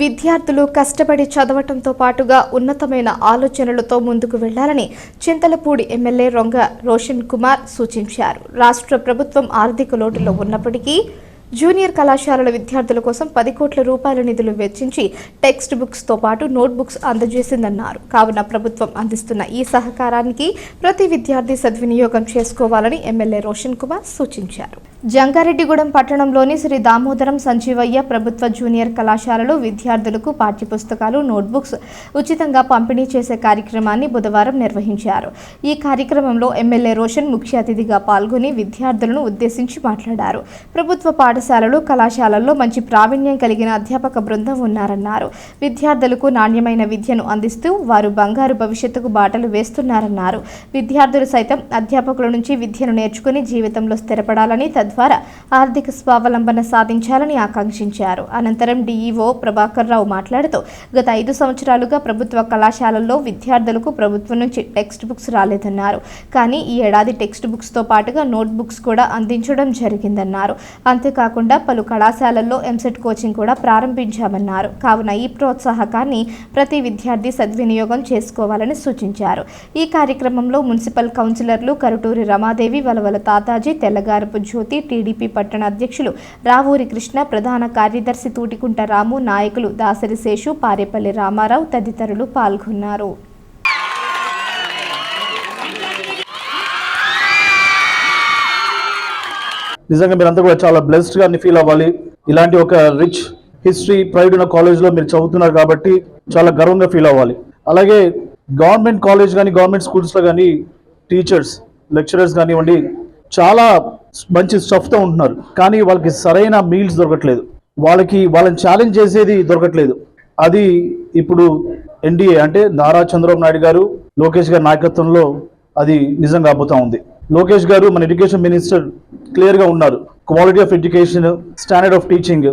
విద్యార్థులు కష్టపడి చదవటంతో పాటుగా ఉన్నతమైన ఆలోచనలతో ముందుకు వెళ్ళాలని చింతలపూడి ఎమ్మెల్యే రొంగ రోషన్ కుమార్ సూచించారు. రాష్ట్ర ప్రభుత్వం ఆర్థిక లోటులో ఉన్నప్పటికీ జూనియర్ కళాశాలల విద్యార్థుల కోసం పది కోట్ల రూపాయల నిధులు వెచ్చించి టెక్స్ట్ బుక్స్తో పాటు నోట్ బుక్స్ అందజేసిందన్నారు. కావున ప్రభుత్వం అందిస్తున్న ఈ సహకారానికి ప్రతి విద్యార్థి సద్వినియోగం చేసుకోవాలని ఎమ్మెల్యే రోషన్ కుమార్ సూచించారు. జంగారెడ్డిగూడెం పట్టణంలోని శ్రీ దామోదరం సంజీవయ్య ప్రభుత్వ జూనియర్ కళాశాలలో విద్యార్థులకు పాఠ్యపుస్తకాలు నోట్బుక్స్ ఉచితంగా పంపిణీ చేసే కార్యక్రమాన్ని బుధవారం నిర్వహించారు. ఈ కార్యక్రమంలో ఎమ్మెల్యే రోషన్ ముఖ్య అతిథిగా పాల్గొని విద్యార్థులను ఉద్దేశించి మాట్లాడారు. ప్రభుత్వ పాఠశాలలు కళాశాలల్లో మంచి ప్రావీణ్యం కలిగిన అధ్యాపక బృందం ఉన్నారన్నారు. విద్యార్థులకు నాణ్యమైన విద్యను అందిస్తూ వారు బంగారు భవిష్యత్తుకు బాటలు వేస్తున్నారన్నారు. విద్యార్థులు సైతం అధ్యాపకుల నుంచి విద్యను నేర్చుకుని జీవితంలో స్థిరపడాలని తద్వారా ఆర్థిక స్వావలంబన సాధించాలని ఆకాంక్షించారు. అనంతరం డీఈఓ ప్రభాకర్ రావు మాట్లాడుతూ గత ఐదు సంవత్సరాలుగా ప్రభుత్వ కళాశాలల్లో విద్యార్థులకు ప్రభుత్వం నుంచి టెక్స్ట్ బుక్స్ రాలేదన్నారు. కానీ ఈ ఏడాది టెక్స్ట్ బుక్స్తో పాటుగా నోట్ బుక్స్ కూడా అందించడం జరిగిందన్నారు. అంతేకాకుండా పలు కళాశాలల్లో ఎంసెట్ కోచింగ్ కూడా ప్రారంభించామన్నారు. కావున ఈ ప్రోత్సాహకాన్ని ప్రతి విద్యార్థి సద్వినియోగం చేసుకోవాలని సూచించారు. ఈ కార్యక్రమంలో మున్సిపల్ కౌన్సిలర్లు కరుటూరి రమాదేవి వలవల తాతాజీ తెల్లగారపు జ్యోతి టీడీపీ పట్టణ అధ్యక్షులు రావూరి కృష్ణ ప్రధాన కార్యదర్శి తూటికుంట రాము నాయకులు దాసరి శేషు పారేపల్లి రామారావు తదితరులు పాల్గొన్నారు. నిజంగా మీరంతా కూడా చాలా బ్లెస్డ్గా ఫీల్ అవ్వాలి. ఇలాంటి ఒక రిచ్ హిస్టరీ ప్రైడ్ ఉన్న కాలేజ్లో మీరు చదువుతున్నారు కాబట్టి చాలా గర్వంగా ఫీల్ అవ్వాలి. అలాగే గవర్నమెంట్ కాలేజ్ కానీ గవర్నమెంట్ స్కూల్స్లో కానీ టీచర్స్ లెక్చరర్స్ కానివ్వండి చాలా మంచి స్టఫ్తో ఉంటున్నారు. కానీ వాళ్ళకి సరైన మీల్స్ దొరకట్లేదు. వాళ్ళకి వాళ్ళని ఛాలెంజ్ చేసేది దొరకట్లేదు. అది ఇప్పుడు ఎన్డీఏ అంటే నారా చంద్రబాబు నాయుడు గారు లోకేష్ గారి నాయకత్వంలో అది నిజంగా అబ్బుతా ఉంది. లోకేష్ గారు మన ఎడ్యుకేషన్ మినిస్టర్ క్లియర్గా ఉన్నారు. Quality of education standard of teaching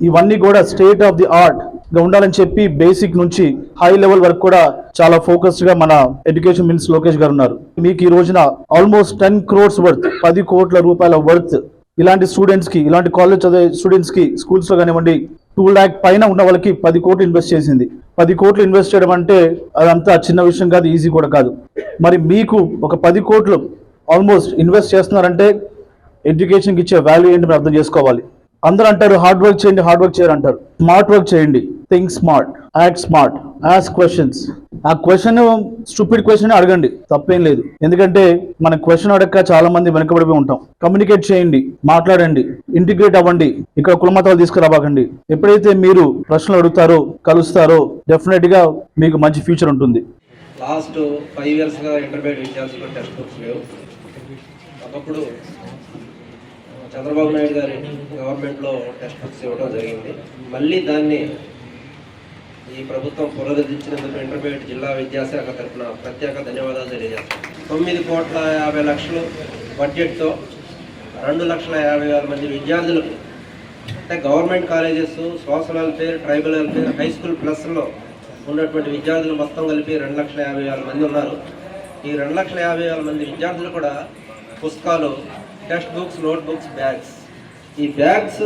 ఇవన్నీ కూడా స్టేట్ ఆఫ్ ది ఆర్ట్గా ఉండాలని చెప్పి బేసిక్ నుంచి హై లెవెల్ వరకు కూడా చాలా ఫోకస్డ్గా మన ఎడ్యుకేషన్ మినిస్టర్ లోకేష్ గారు ఉన్నారు. మీకు ఈ రోజున ఆల్మోస్ట్ టెన్ క్రోర్స్ వర్త్ పది కోట్ల రూపాయల వర్త్ ఇలాంటి స్టూడెంట్స్కి ఇలాంటి కాలేజ్ చదివే స్టూడెంట్స్కి స్కూల్స్లో కానివ్వండి టూ ల్యాక్ పైన ఉన్న వాళ్ళకి పది కోట్లు ఇన్వెస్ట్ చేసింది. పది కోట్లు ఇన్వెస్ట్ చేయడం అంటే అదంతా చిన్న విషయం కాదు ఈజీ కూడా కాదు. మరి మీకు ఒక పది కోట్లు ఆల్మోస్ట్ ఇన్వెస్ట్ చేస్తున్నారంటే ఎడ్యుకేషన్కి ఇచ్చే వాల్యూ ఏంటి మీరు అర్థం చేసుకోవాలి. అందరూ అంటారు హార్డ్ వర్క్ చేయండి హార్డ్ వర్క్ చేయరు అంటారు. స్మార్ట్ వర్క్ చేయండి. Think smart act smart ask questions ఆ క్వశ్చన్ స్టూపిడ్ క్వశ్చన్ అడగండి. తప్పేం లేదు. ఎందుకంటే మన క్వశ్చన్ అడగక చాలా మంది వెనకబడిపోయి ఉంటాం. కమ్యూనికేట్ చేయండి మాట్లాడండి ఇంటిగ్రేట్ అవ్వండి ఇక్కడ కులమతాలు తీసుకురాబాకండి. ఎప్పుడైతే మీరు ప్రశ్నలు అడుగుతారో కలుస్తారో డెఫినెట్గా మీకు మంచి ఫ్యూచర్ ఉంటుంది. లాస్ట్ ఫైవ్ ఇయర్స్గా ఇంటర్మీడియట్ విద్యార్థులు టెక్స్ట్ బుక్స్ లేవు. ఒకప్పుడు చంద్రబాబు నాయుడు గారి గవర్నమెంట్లో టెక్స్ట్ బుక్స్ ఇవ్వడం జరిగింది. మళ్ళీ దాన్ని ఈ ప్రభుత్వం పునరుద్ధరించినందుకు ఇంటర్మీడియట్ జిల్లా విద్యాశాఖ తరఫున ప్రత్యేక ధన్యవాదాలు తెలియజేస్తాం. తొమ్మిది కోట్ల యాభై లక్షలు బడ్జెట్తో రెండు లక్షల యాభై వేల మంది విద్యార్థులకు అంటే government colleges social welfare tribal welfare high school ప్లస్లో ఉన్నటువంటి విద్యార్థులు మొత్తం కలిపి రెండు లక్షల యాభై వేల మంది ఉన్నారు. ఈ రెండు లక్షల యాభై వేల మంది విద్యార్థులు కూడా పుస్తకాలు text books note books bags. ఈ బ్యాగ్స్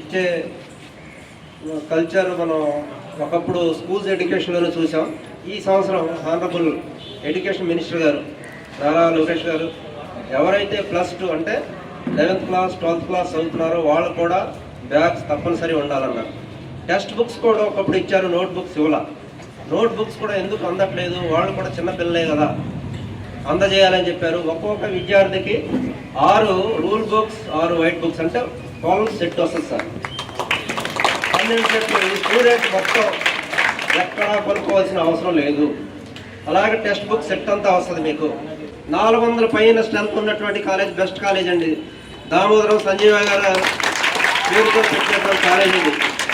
ఇచ్చే కల్చర్ మనం ఒకప్పుడు స్కూల్స్ ఎడ్యుకేషన్లోనే చూసాం. ఈ సంవత్సరం హానరబుల్ ఎడ్యుకేషన్ మినిస్టర్ గారు నారా లోకేష్ గారు ఎవరైతే ప్లస్ టూ అంటే లెవెన్త్ క్లాస్ ట్వెల్త్ క్లాస్ చదువుతున్నారో వాళ్ళు కూడా బ్యాగ్స్ తప్పనిసరి ఉండాలన్నారు. టెక్స్ట్ బుక్స్ కూడా ఒకప్పుడు ఇచ్చారు నోట్ బుక్స్ ఇవ్వాల. నోట్ బుక్స్ కూడా ఎందుకు అందట్లేదు? వాళ్ళు కూడా చిన్న పిల్లలే కదా. అందజేయాలని చెప్పారు. ఒక్కొక్క విద్యార్థికి ఆరు రూల్ బుక్స్ ఆరు వైట్ బుక్స్ అంటే కాలమ్స్ సెట్ వస్తుంది సార్. పన్నెండు సెట్లు ఈ స్టూడెంట్ మొత్తం ఎక్కడా కొనుక్కోవాల్సిన అవసరం లేదు. అలాగే టెక్స్ట్ బుక్ సెట్ అంతా వస్తుంది మీకు. నాలుగు వందల పైన స్ట్రెంత్ ఉన్నటువంటి కాలేజ్ బెస్ట్ కాలేజ్ అండి. దామోదరం సంజీవ గారు పేరుతో పెట్టినటువంటి కాలేజ్ ఇది.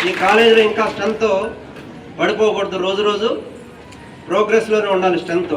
ఈ కాలేజీలో ఇంకా స్ట్రెంత్ పడిపోకూడదు. రోజు రోజు ప్రోగ్రెస్లోనే ఉండాలి స్ట్రెంత్.